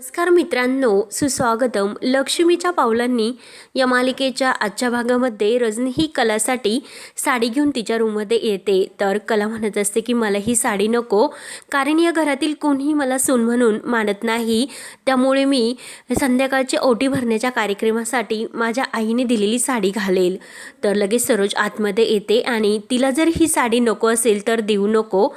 नमस्कार मित्रांनो सुस्वागतम. लक्ष्मीच्या पावलांनी या मालिकेच्या आजच्या भागामध्ये रजनी ही कलासाठी साडी घेऊन तिच्या रूममध्ये येते. तर कला म्हणत असते की मला ही साडी नको. कारण या घरातील कोणीही मला सून म्हणून मानत नाही. त्यामुळे मी संध्याकाळची ओटी भरण्याच्या कार्यक्रमासाठी माझ्या आईने दिलेली साडी घालेल. तर लगेच सरोज आतमध्ये येते आणि तिला जर ही साडी नको असेल तर देऊ नको.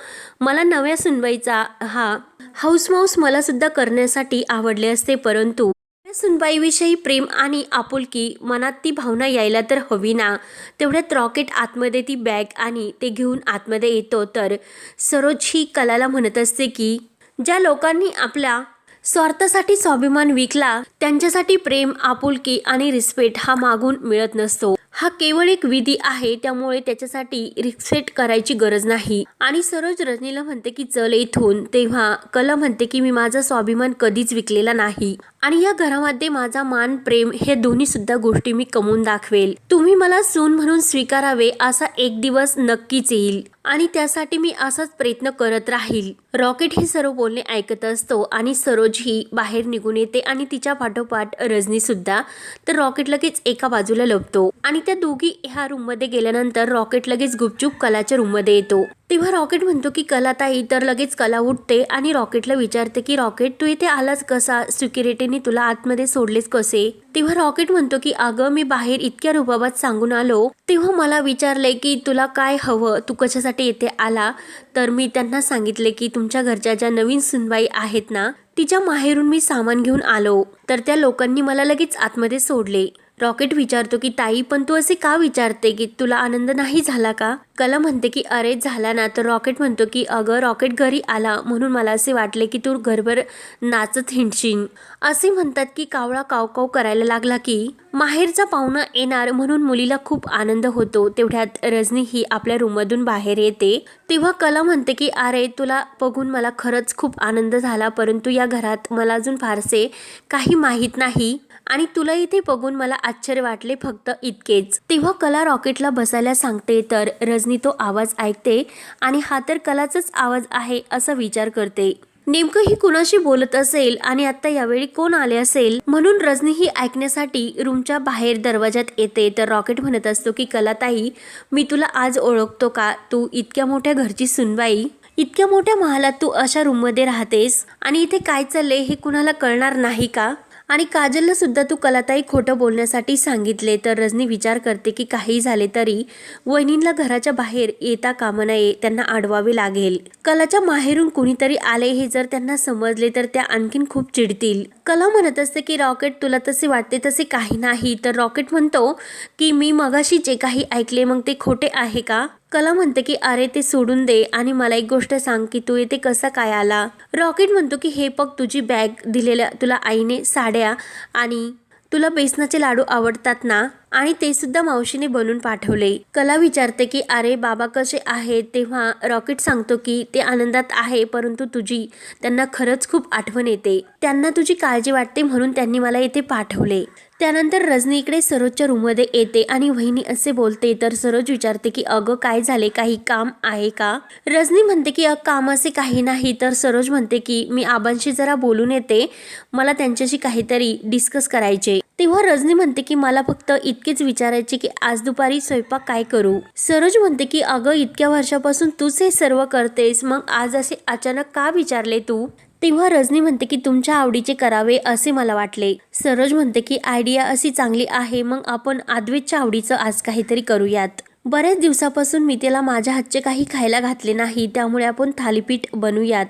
मला नव्या सुनबाईचा हा हाऊस माऊस मला सुद्धा करण्यासाठी आवडले असते परंतु या सुनबाईविषयी प्रेम आणि आपुलकी मनात ती भावना यायला तर हवी ना. तेवढ्यात रॉकेट आतमध्ये ती बॅग आणि ते घेऊन आतमध्ये येतो. तर सरोज ही कलाला म्हणत असते की ज्या लोकांनी आपल्या स्वार्थासाठी स्वाभिमान विकला त्यांच्यासाठी प्रेम आपुलकी आणि रिस्पेक्ट हा मागून मिळत नसतो. हा केवळ एक विधी आहे त्यामुळे त्याच्यासाठी रिस्पेक्ट करायची गरज नाही. आणि सरोज रजनीला म्हणते की चल इथून. तेव्हा कला म्हणते की मी माझा स्वाभिमान कधीच विकलेला नाही. आणि या घरामध्ये माझा मान प्रेम हे दोन्ही सुद्धा गोष्टी मी कमवून दाखवेल. तुम्ही मला सून म्हणून स्वीकारावे असा एक दिवस नक्कीच येईल. आणि त्यासाठी मी असाच प्रयत्न करत राहील. रॉकेट हे सर्व बोलणे ऐकत असतो आणि सरोज ही बाहेर निघून येते आणि तिच्या पाठोपाठ रजनी सुद्धा तर रॉकेट लगेच एका बाजूला लपतो. आणि त्या दोघी ह्या रूममध्ये गेल्यानंतर रॉकेट लगेच गुपचूप कलाच्या रूममध्ये येतो. तेव्हा रॉकेट म्हणतो की कला ताई तर लगेच कला उठते आणि रॉकेटला विचारते की रॉकेट तू इथे आलास कसा? सिक्युरिटीने तुला आतमध्ये सोडलेस कसे? तेव्हा रॉकेट म्हणतो की अगं मी बाहेर इतक्या रुबाबात सांगून आलो. तेव्हा मला विचारले की तुला काय हवं? तू कशासाठी येथे आला? तर मी त्यांना सांगितले की तुमच्या घरच्या ज्या नवीन सुनबाई आहेत ना तिच्या माहेरून मी सामान घेऊन आलो. तर त्या लोकांनी मला लगेच आतमध्ये सोडले. रॉकेट विचारतो की ताई पण तू असे का विचारते की तुला आनंद नाही झाला का? कला म्हणते की अरे झाला ना. तर रॉकेट म्हणतो की अगं रॉकेट घरी आला म्हणून मला असे वाटले की तू घरभर नाचत हिंडशीन असे म्हणतात की कावळा काव काव करायला लागला की माहेरचा पाहुणा येणार म्हणून मुलीला खूप आनंद होतो. तेवढ्यात रजनी ही आपल्या रूममधून बाहेर येते. तेव्हा कला म्हणते की अरे तुला बघून मला खरंच खूप आनंद झाला परंतु या घरात मला अजून फारसे काही माहीत नाही आणि तुला इथे बघून मला आश्चर्य वाटले फक्त इतकेच. तेव्हा कला रॉकेटला बसायला सांगते तर रजनी तो आवाज ऐकते आणि हा तर कलाचाच आवाज आहे असा विचार करते. नेमकं ही कुणाशी बोलत असेल आणि आता यावेळी कोण आले असेल? म्हणून रजनी ही ऐकण्यासाठी रूमच्या बाहेर दरवाजात येते. तर रॉकेट म्हणत असतो की कलाताई मी तुला आज ओळखतो का? तू इतक्या मोठ्या घरची सुनवाई इतक्या मोठ्या महालात तू अशा रूममध्ये राहतेस आणि इथे काय चाललंय हे कुणाला कळणार नाही का? आणि काजलला सुद्धा तू कलाताई खोटं बोलण्यासाठी सांगितले. तर रजनी विचार करते की काही झाले तरी वहिनींना घराच्या बाहेर येता कामा नये त्यांना अडवावे लागेल. कलाच्या माहेरून कुणीतरी आले हे जर त्यांना समजले तर त्या आणखीन खूप चिडतील. कला म्हणत असते की रॉकेट तुला तसे वाटते तसे काही नाही. तर रॉकेट म्हणतो की मी मगाशी जे काही ऐकले मग ते खोटे आहे का? कला म्हणते की अरे ते सोडून दे आणि मला एक गोष्ट सांग की तू येते कसा काय आला? रॉकेट म्हणतो की हे बघ तुझी बॅग दिलेल्या तुला आईने साड्या आणि तुला बेसनाचे लाडू आवडतात ना? आणि ते सुद्धा मावशीने बनवून पाठवले. कला विचारते की अरे बाबा कसे आहेत? तेव्हा रॉकेट सांगतो की ते आनंदात आहे परंतु तुझी त्यांना खरंच खूप आठवण येते. त्यांना तुझी काळजी वाटते म्हणून त्यांनी मला इथे पाठवले. त्यानंतर रजनी इकडे सरोजच्या रूममध्ये येते आणि वहिनी असे बोलते तर सरोज विचारते की अगं काय झाले? काही काम आहे का? रजनी म्हणते की अ काम असे काही नाही. तर सरोज म्हणते की मी आबांशी जरा बोलून येते. मला त्यांच्याशी काहीतरी डिस्कस करायचे. तेव्हा रजनी म्हणते की मला फक्त इतकेच विचारायचे की आज दुपारी स्वयंपाक काय करू? सरोज म्हणते की अगं इतक्या वर्षापासून तूच हे सर्व करतेस. मग आज असे अचानक का विचारले तू? तेव्हा रजनी म्हणते की तुमच्या आवडीचे करावे असे मला वाटले. सरोज म्हणते की आयडिया अशी चांगली आहे मग आपण आद्वेतच्या आवडीचं आज काहीतरी करूयात. बऱ्याच दिवसापासून मी त्याला माझ्या हातचे काही खायला घातले नाही त्यामुळे आपण थालीपीठ बनवूयात.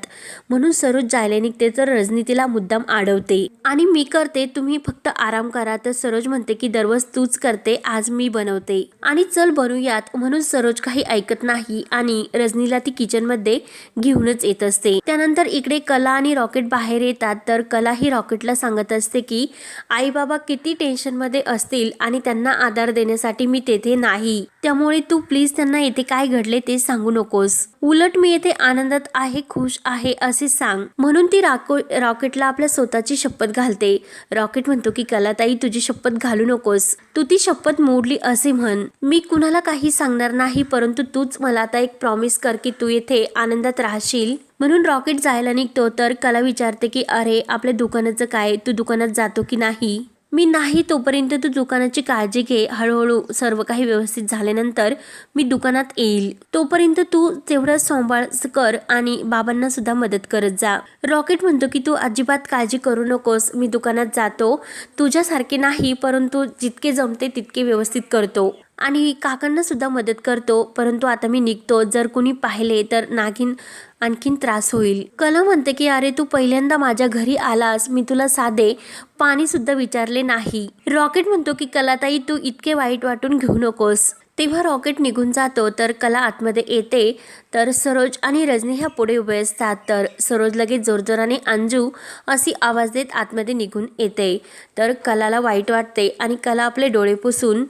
म्हणून सरोज जायला निघते तर रजनी तिला मुद्दाम आडवते. आणि मी करते तुम्ही फक्त आराम करा. तर सरोज म्हणते की दररोज तूच करते आज मी बनवते. आणि चल बनवूयात म्हणून सरोज काही ऐकत नाही आणि रजनीला ती किचनमध्ये घेऊनच येत असते. त्यानंतर इकडे कला आणि रॉकेट बाहेर येतात. तर कला ही रॉकेटला सांगत असते की आई बाबा किती टेन्शनमध्ये असतील आणि त्यांना आधार देण्यासाठी मी तेथे नाही. त्यामुळे त्यामुळे तू प्लीज त्यांना येथे काय घडले ते सांगू नकोस. उलट मी येथे आनंदात आहे खुश आहे असे सांग. म्हणून ती राको रॉकेटला आपल्या स्वतःची शपथ घालते. रॉकेट म्हणतो की कलाताई तुझी शपथ घालू नकोस. तू ती शपथ मोडली असे म्हण. मी कुणाला काही सांगणार नाही परंतु तूच मला आता एक प्रॉमिस कर की तू येथे आनंदात राहशील. म्हणून रॉकेट जायला निघतो. तर कला विचारते की अरे आपल्या दुकानाचं काय? तू दुकानात जातो की नाही? मी नाही तोपर्यंत तू दुकानाची काळजी घे. हळूहळू सर्व काही व्यवस्थित झाल्यानंतर मी दुकानात येईल. तोपर्यंत तू तेवढं सांभाळ कर आणि बाबांना सुद्धा मदत करत जा. रॉकेट म्हणतो की तू अजिबात काळजी करू नकोस. मी दुकानात जातो. तुझ्यासारखे नाही परंतु जितके जमते तितके व्यवस्थित करतो. आणि काकांना सुद्धा मदत करतो. परंतु आता मी निघतो. जर कुणी पाहिले तर नागिन आणखीन त्रास होईल. कला म्हणते की अरे तू पहिल्यांदा माझ्या घरी आलास. मी तुला साधे पाणी सुद्धा विचारले नाही. रॉकेट म्हणतो की कलाताई तू इतके वाईट वाटून घेऊ नकोस. तेव्हा रॉकेट निघून जातो. तर कला आतमध्ये येते. तर सरोज आणि रजनी ह्या पुढे उभे असतात. तर सरोज लगेच जोरजोराने अंजू अशी आवाज देत आतमध्ये निघून येते. तर कलाला वाईट वाटते आणि कला आपले डोळे पुसून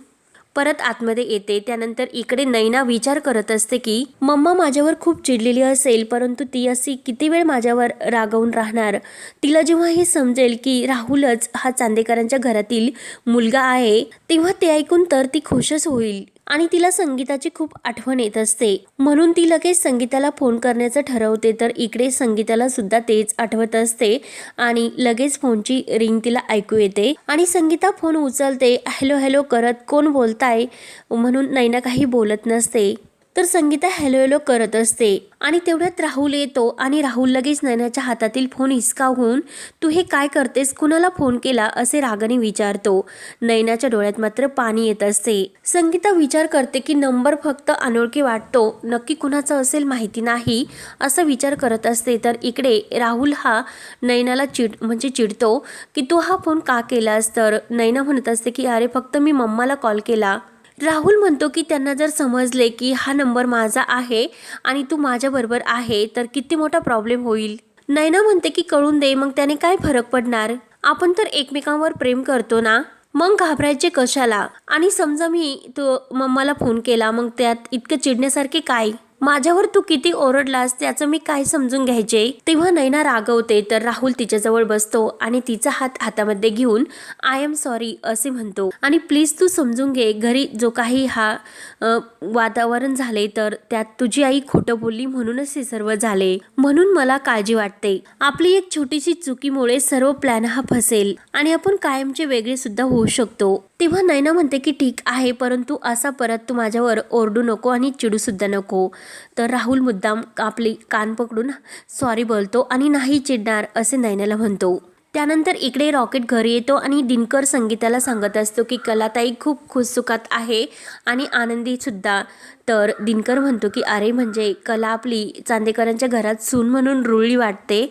परत आतमध्ये येते. त्यानंतर इकडे नैना विचार करत असते की मम्मा माझ्यावर खूप चिडलेली असेल परंतु ती अशी किती वेळ माझ्यावर रागवून राहणार? तिला जेव्हा हे समजेल की राहुलच हा चांदेकरांच्या घरातील मुलगा आहे तेव्हा ते ऐकून तर ती खुशच होईल. आणि तिला संगीताची खूप आठवण येत असते. म्हणून ती लगेच संगीताला फोन करण्याचं ठरवते तर इकडे संगीताला सुद्धा तेच आठवत असते आणि लगेच फोनची रिंग तिला ऐकू येते आणि संगीता फोन उचलते हॅलो हॅलो करत कोण बोलताय? म्हणून नैना काही बोलत नसते. तर संगीता हॅलो हॅलो करत असते. आणि तेवढ्यात राहुल येतो आणि राहुल लगेच नैनाच्या हातातील फोन हिसकावून तू हे काय करतेस? कुणाला फोन केला? असे रागाने विचारतो. नैनाच्या डोळ्यात मात्र पाणी येत असते. संगीता विचार करते की नंबर फक्त अनोळखी वाटतो. नक्की कुणाचा असेल माहिती नाही असा विचार करत असते. तर इकडे राहुल हा नैनाला चिड म्हणजे चिडतो की तू हा फोन का केलास? तर नैना म्हणत असते की अरे फक्त मी मम्माला कॉल केला. राहुल म्हणतो की त्यांना जर समजले की हा नंबर माझा आहे आणि तू माझ्याबरोबर आहे तर किती मोठा प्रॉब्लेम होईल? नैना म्हणते की कळून दे मग त्याने काय फरक पडणार? आपण तर एकमेकांवर प्रेम करतो ना? मग घाबरायचे कशाला? आणि समजा मी तो मम्माला फोन केला मग त्यात इतकं चिडण्यासारखे काय? माझ्यावर तू किती ओरडलास त्याचं मी काय समजून घ्यायचे? तेव्हा नैना रागवते तर राहुल तिच्याजवळ बसतो आणि तिचा हात हातामध्ये घेऊन आय एम सॉरी असे म्हणतो. आणि प्लीज तू समजून घे घरी जो काही हा वातावरण झाले तर त्यात तुझी आई खोटं बोलली म्हणूनच हे सर्व झाले. म्हणून मला काळजी वाटते. आपली एक छोटीशी चुकीमुळे सर्व प्लॅन हा फसेल आणि आपण कायमचे वेगळे सुद्धा होऊ शकतो. तेव्हा नैना म्हणते की ठीक आहे परंतु असा परत तू माझ्यावर ओरडू नको आणि चिडू सुद्धा नको. तर राहुल मुद्दाम आपली कान पकडून सॉरी बोलतो आणि नाही चिडणार असे नैनाला म्हणतो. त्यानंतर इकडे रॉकेट घरी येतो आणि दिनकर संगीताला सांगत असतो की कलाताई खूप खुशसुखात आहे आणि आनंदीसुद्धा तर दिनकर म्हणतो की अरे म्हणजे कला आपली चांदेकरांच्या घरात सून म्हणून रुळली वाटते.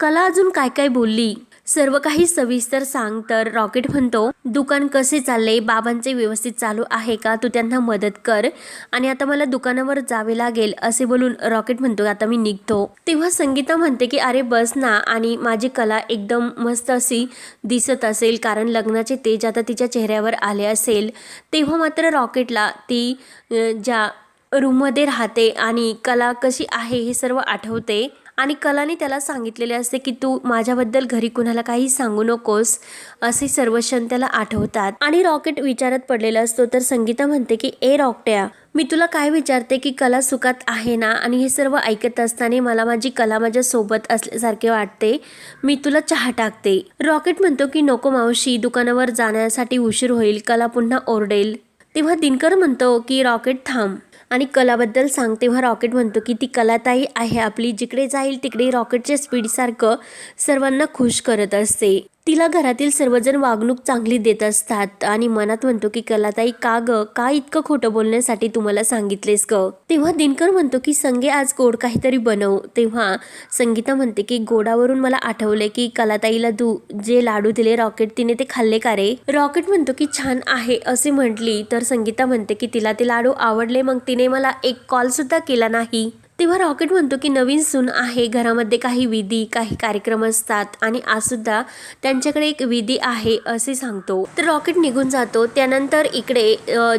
कला अजून काय काय बोलली? सर्व काही सविस्तर सांग तर रॉकेट म्हणतो दुकान कसे चालले? बाबांचे व्यवस्थित चालू आहे का? तू त्यांना मदत कर. आणि आता मला दुकानावर जावे लागेल असे बोलून रॉकेट म्हणतो आता मी निघतो. तेव्हा संगीता म्हणते की अरे बस ना आणि माझी कला एकदम मस्त अशी दिसत असेल कारण लग्नाचे तेज आता तिच्या चेहऱ्यावर आले असेल. तेव्हा मात्र रॉकेटला ती ज्या रूममध्ये राहते आणि कला कशी आहे हे सर्व आठवते. आणि कलाने त्याला सांगितलेले असते की तू माझ्याबद्दल घरी कुणाला काही सांगू नकोस असे सर्व क्षण त्याला आठवतात. आणि रॉकेट विचारत पडलेला असतो तर संगीता म्हणते की ए रॉकट्या मी तुला काय विचारते की कला सुखात आहे ना? आणि हे सर्व ऐकत असताना मला माझी कला माझ्या सोबत असल्यासारखे वाटते. मी तुला चहा टाकते. रॉकेट म्हणतो की नको मावशी दुकानावर जाण्यासाठी उशीर होईल कला पुन्हा ओरडेल. तेव्हा दिनकर म्हणतो की रॉकेट थांब. आणि कलाबद्दल सांग तेव्हा रॉकेट म्हणतो की ती कलाताई आहे आपली. जिकडे जाईल तिकडे रॉकेटच्या स्पीडसारखं सर्वांना खुश करत असते. तिला घरातील सर्वजण वागणूक चांगली देत असतात आणि मनात म्हणतो की कलाताई का ग? का इतकं खोटं बोलण्यासाठी तुम्हाला सांगितलेस ग? तेव्हा दिनकर म्हणतो की संगे आज गोड काहीतरी बनव. तेव्हा संगीता म्हणते की गोडावरून मला आठवले की कलाताईला तू जे लाडू दिले रॉकेट तिने ते खाल्ले का रे? रॉकेट म्हणतो की छान आहे असे म्हटली. तर संगीता म्हणते की तिला ते लाडू आवडले मग तिने मला एक कॉल सुद्धा केला नाही. तेव्हा रॉकेट म्हणतो की नवीन सून आहे. घरामध्ये काही विधी काही कार्यक्रम असतात आणि आज सुद्धा त्यांच्याकडे एक विधी आहे असे सांगतो. तर रॉकेट निघून जातो. त्यानंतर इकडे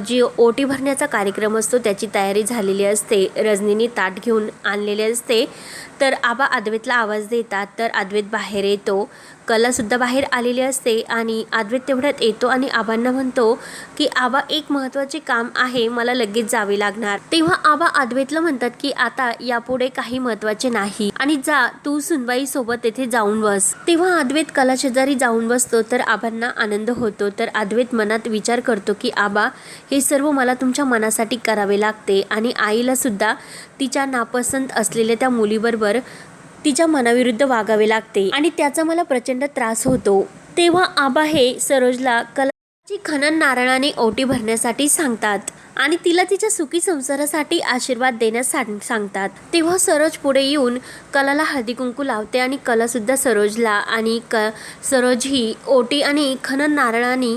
जी ओटी भरण्याचा कार्यक्रम असतो त्याची तयारी झालेली असते. रजनीने ताट घेऊन आणलेले असते. तर आबा अद्वैतला आवाज देतात तर अद्वैत बाहेर येतो. कलासुद्धा बाहेर आलेली असते आणि अद्वैत तेवढ्यात येतो आणि आबांना म्हणतो की आबा एक महत्त्वाचे काम आहे मला लगेच जावे लागणार. तेव्हा आबा अद्वैतला म्हणतात की आता यापुढे काही महत्त्वाचे नाही आणि जा तू सुनबाई सोबत तेथे जाऊन बस. तेव्हा अद्वैत कला शेजारी जाऊन बसतो तर आबांना आनंद होतो. तर अद्वैत मनात विचार करतो की आबा हे सर्व मला तुमच्या मनासाठी करावे लागते आणि आईला सुद्धा तिच्या नापसंत असलेल्या त्या मुलीबरोबर तिच्या मनाविरुद्ध वागावे लागते आणि त्याचा मला प्रचंड त्रास होतो. तेव्हा आबा हे सरोजला कलाची खनन नारळाने ओटी भरण्यासाठी सांगतात आणि तिला तिच्या सुखी संसारासाठी आशीर्वाद देण्यास सांगतात. तेव्हा सरोज पुढे येऊन कलाला हळदी कुंकू लावते आणि कलासुद्धा सरोजला आणि क सरोज ही ओटी आणि खनन नारळाने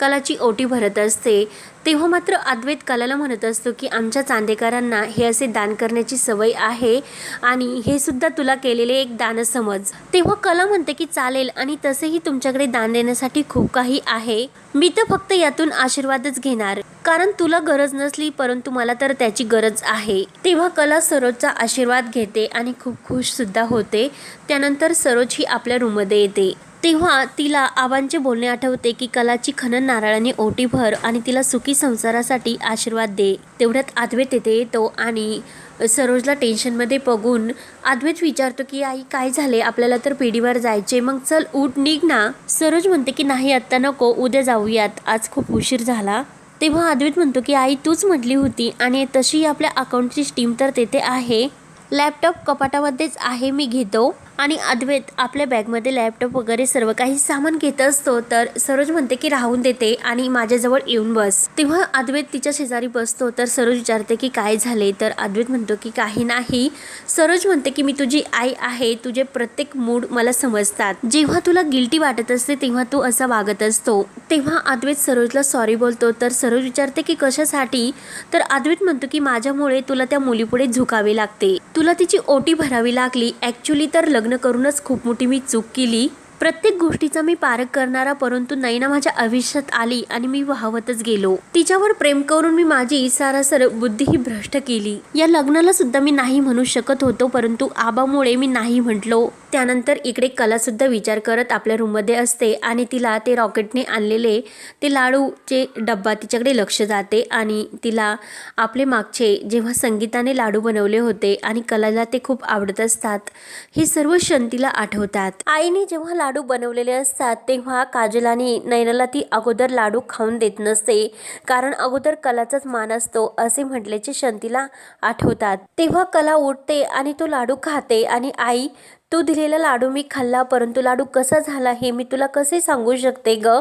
कलाची ओटी भरत असते तेव्हा मात्र अद्वैत कलाला म्हणत असतो की आमच्या चांदेकरांना हे असे दान करण्याची सवय आहे आणि हे सुद्धा तुला केलेले एक दान समज. तेव्हा कला म्हणते की चालेल आणि तसेही तुमच्याकडे दान देण्यासाठी खूप काही आहे. मी तर फक्त यातून आशीर्वादच घेणार. कारण तुला गरज नसली परंतु मला तर त्याची गरज आहे. तेव्हा कला सरोजचा आशीर्वाद घेते आणि खूप खुश सुद्धा होते. त्यानंतर सरोज ही आपल्या रूममध्ये येते. तेव्हा तिला आबांचे बोलणे आठवते की कलाची खनन नारळाने ओटी भर आणि तिला सुखी संसारासाठी आशीर्वाद दे. तेवढ्यात अद्वैत तेथे येतो आणि सरोजला टेन्शनमध्ये बघून अद्वैत विचारतो की आई काय झाले? आपल्याला तर पिढीवर जायचे. मग चल उठ निघ ना. सरोज म्हणते की नाही आत्ता नको. उद्या जाऊयात. आज खूप उशीर झाला. तेव्हा अद्वैत म्हणतो की आई तूच म्हटली होती आणि तशी आपल्या अकाउंटची स्टीम तर तेथे आहे. लॅपटॉप कपाटामध्येच आहे. मी घेतो. आणि अद्वैत आपल्या बॅगमध्ये लॅपटॉप वगैरे सर्व काही सामान घेत असतो तर सरोज म्हणते की राहून देते आणि माझ्याजवळ येऊन बस. तेव्हा अद्वैत तिच्या शेजारी बसतो तर सरोज विचारते की काय झाले? तर अद्वैत म्हणतो की काही नाही. सरोज म्हणते की मी तुझी आई आहे तुझे प्रत्येक मूड मला समजतात. जेव्हा तुला गिल्टी वाटत असते तेव्हा तू असा वागत असतो. तेव्हा अद्वैत सरोजला सॉरी बोलतो तर सरोज विचारते की कशासाठी? तर अद्वैत म्हणतो की माझ्यामुळे तुला त्या मुलीपुढे झुकावे लागते. तुला तिची ओटी भरावी लागली. ॲक्च्युली तर लग्न लग्न करूनच खूप मोठी मी चूक केली. प्रत्येक गोष्टीचा मी पारख करणारा परंतु नैना माझ्या आयुष्यात आली आणि मी वाहवतच गेलो. तिच्यावर प्रेम करून मी माझी सारासर बुद्धी ही भ्रष्ट केली. या लग्नाला सुद्धा मी नाही म्हणू शकत होतो परंतु आबामुळे मी नाही म्हटलो. त्यानंतर इकडे कलासुद्धा विचार करत आपल्या रूममध्ये असते आणि तिला ते रॉकेटने आणलेले ते लाडूचे डब्बा तिच्याकडे लक्ष जाते आणि तिला आपले मागचे जेव्हा संगीताने लाडू बनवले होते आणि कलाला ते खूप आवडत असतात हे सर्व क्षण तिला आठवतात. आईने जेव्हा लाडू बनवलेले असतात तेव्हा काजलाने नैनाला ती अगोदर लाडू खाऊन देत नसते कारण अगोदर कलाचाच मान असतो असे म्हटल्याचे क्षण तिला आठवतात. तेव्हा कला उठते आणि तो लाडू खाते आणि आई तू दिलेला लाडू मी खाल्ला परंतु लाडू कसा झाला हे मी तुला कसे सांगू शकते ग?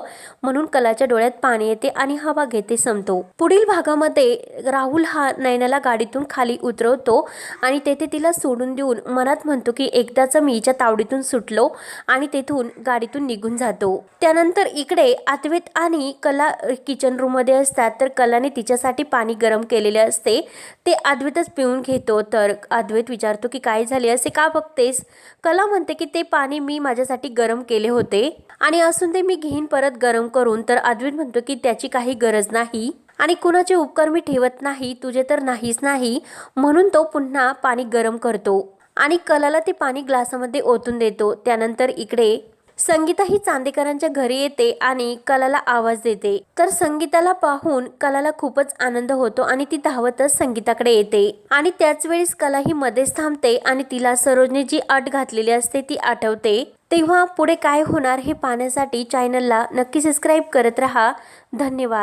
म्हणून कलाच्या डोळ्यात पाणी येते आणि हवा घेते संपतो पुढील भागामध्ये राहुल हा नयनाला गाडीतून खाली उतरवतो आणि तेथे तिला सोडून देऊन मनात म्हणतो की एकदाच मी हिच्या तावडीतून सुटलो आणि तेथून गाडीतून निघून जातो. त्यानंतर इकडे आत्वेत आणि कला किचन रूममध्ये असतात तर कलाने तिच्यासाठी पाणी गरम केलेले असते. ते अद्वैतच पिऊन घेतो तर अद्वैत विचारतो की काय झाले असे का बघतेस? कला म्हणते की ते पाणी मी माझ्यासाठी गरम केले होते. आणि असून ते मी घेईन परत गरम करून. तर अद्वैत म्हणतो की त्याची काही गरज नाही. आणि कुणाचे उपकार मी ठेवत नाही तुझे तर नाहीच नाही. म्हणून तो पुन्हा पाणी गरम करतो. आणि कलाला ते पाणी ग्लासामध्ये ओतून देतो. त्यानंतर इकडे संगीता ही चांदेकरांच्या घरी येते आणि कलाला आवाज देते. तर संगीताला पाहून कलाला खूपच आनंद होतो आणि ती धावतच संगीताकडे येते. आणि त्याच वेळेस कला ही मध्येच थांबते आणि तिला सरोजने जी अट घातलेली असते ती आठवते. तेव्हा पुढे काय होणार हे पाहण्यासाठी चॅनलला नक्की सबस्क्राईब करत राहा. धन्यवाद.